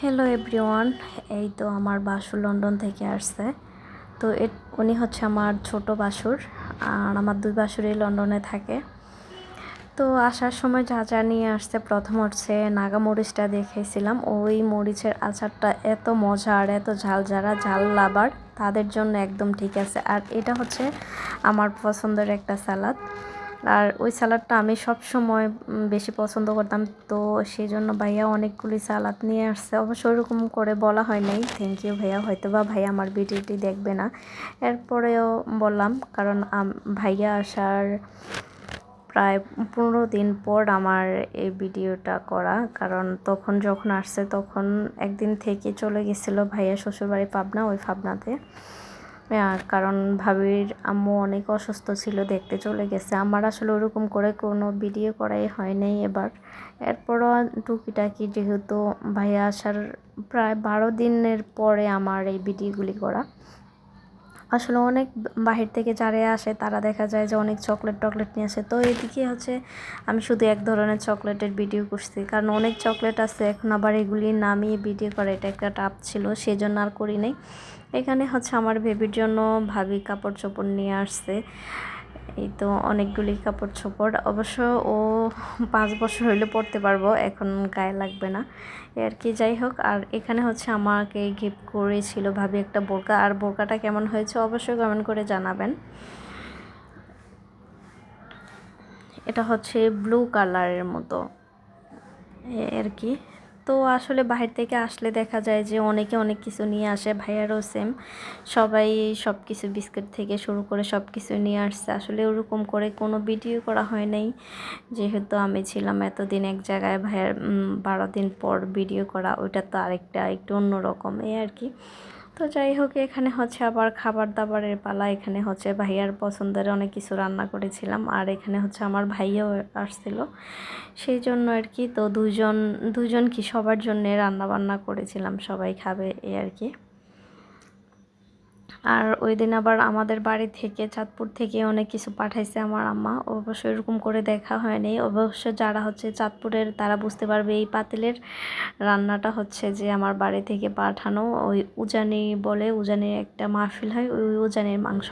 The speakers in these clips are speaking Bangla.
হ্যালো এভরিওয়ান এই তো আমার বাসুর লন্ডন থেকে আসছে। তো এ উনি হচ্ছে আমার ছোট বাসুর, আর আমার দুই বাসুরই লন্ডনে থাকে। তো আসার সময় যা যা নিয়ে আসছে, প্রথম হচ্ছে নাগা মরিচটা দেখেছিলাম। ওই মরিচের আচারটা এত মজা আর এত ঝাল, যারা ঝাল লাবার তাদের জন্য একদম ঠিক আছে। আর এটা হচ্ছে আমার পছন্দের একটা সালাদ। আর ওই স্যালাডটা আমি সব সময় বেশি পছন্দ করতাম। তো সেই জন্য ভাইয়া অনেকগুলি সালাদ নিয়ে আসছে। অবশ্য ওরকম করে বলা হয় নাই। থ্যাংক ইউ ভাইয়া। হয়তো বা ভাইয়া আমার ভিডিওটি দেখবে না। এরপরেও বললাম, কারণ ভাইয়া আসার প্রায় পনেরো দিন পর আমার এই ভিডিওটা করা। কারণ তখন যখন আসছে, তখন একদিন থেকে চলে গেছিল ভাইয়া শ্বশুরবাড়ি পাবনা, ওই পাবনাতে। কারণ ভাবির আম্মু অনেক অসুস্থ ছিল, দেখতে চলে গেছে। আমার আসলে ওরকম করে কোনো ভিডিও করাই হয় নাই এবার। এরপরও টুকিটাকি যেহেতু ভাইয়া আসার প্রায় বারো দিনের পরে আমার এই ভিডিওগুলি করা। আসলে অনেক বাহির থেকে যারা আসে, তারা দেখা যায় যে অনেক চকলেট টকলেট নিয়ে আসে। তো এদিকে হচ্ছে আমি শুধু এক ধরনের চকলেটের ভিডিও করছি। কারণ অনেক চকলেট আছে, এখন আবার এগুলি নামিয়ে ভিডিও করে। এটা একটা টাপ ছিল সেই জন্য আর করি নাই। এখানে হচ্ছে আমার বেবির জন্য ভাবি কাপড় চোপড় নিয়ে আসছে। এই তো অনেকগুলি কাপড় চোপড়। অবশ্য ও পাঁচ বছর হইলে পড়তে পারব, এখন গায়ে লাগবে না। আর কি, যাই হোক। আর এখানে হচ্ছে আমাকে গিফট করেছিল ভাবি একটা বোরকা। আর বোরকাটা কেমন হয়েছে অবশ্যই কমেন্ট করে জানাবেন। এটা হচ্ছে ব্লু কালারের মতো। আর কি। তো আসলে বাহির থেকে আসলে দেখা যায় যে অনেকে অনেক কিছু নিয়ে আসে, ভাইয়ারও সেম সবাই সব কিছু বিস্কিট থেকে শুরু করে সব কিছু নিয়ে আসছে। আসলে ওরকম করে কোনো ভিডিও করা হয় নাই। যেহেতু আমি ছিলাম এতদিন এক জায়গায়, ভাইয়ার বারো দিন পর ভিডিও করা, ওইটা তো আরেকটা, একটু অন্যরকম এই আর কি। তো যাই হোক, এখানে হচ্ছে আবার খাবার দাবারের পালা। এখানে হচ্ছে ভাইয়ার পছন্দের অনেক কিছু রান্না করেছিলাম। আর এখানে হচ্ছে আমার ভাইয়াও আসছিল। সেই জন্য আর কি, তো দুজন দুজন কি সবার জন্যে রান্না বান্না করেছিলাম, সবাই খাবে এ আর কি। আর ওই দিন আবার আমাদের বাড়ি থেকে চাঁদপুর থেকে অনেক কিছু পাঠাইছে আমার আম্মা। অবশ্য এরকম করে দেখা হয়নি অবশ্য যারা হচ্ছে চাঁদপুরের, তারা বুঝতে পারবে এই পাতিলের রান্নাটা হচ্ছে যে আমার বাড়ি থেকে পাঠানো। ওই উজানি বলে, উজানির একটা মাহফিল হয়, ওই উজানির মাংস।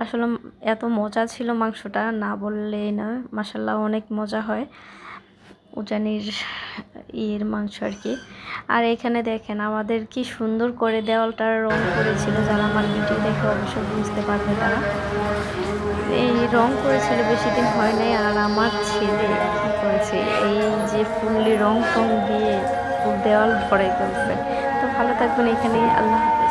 আসলে এত মজা ছিল মাংসটা, না বললেই নয়। মাসাল্লাহ অনেক মজা হয়। উজানির ইয়ের মাংস আর কি। আর এখানে দেখেন আমাদের কি সুন্দর করে দেওয়ালটার রং করেছিল যারা আমার ভিডিও দেখে অবশ্যই বুঝতে পারবে তারা। এই রং করেছিল বেশি দিন হয় নাই। আর আমার ছেলে কী করেছে, এই যে ফুললি রং টং দিয়ে দেওয়াল ভরে ফেলছে। তো ভালো থাকবেন এখানে আল্লাহ হাফেজ।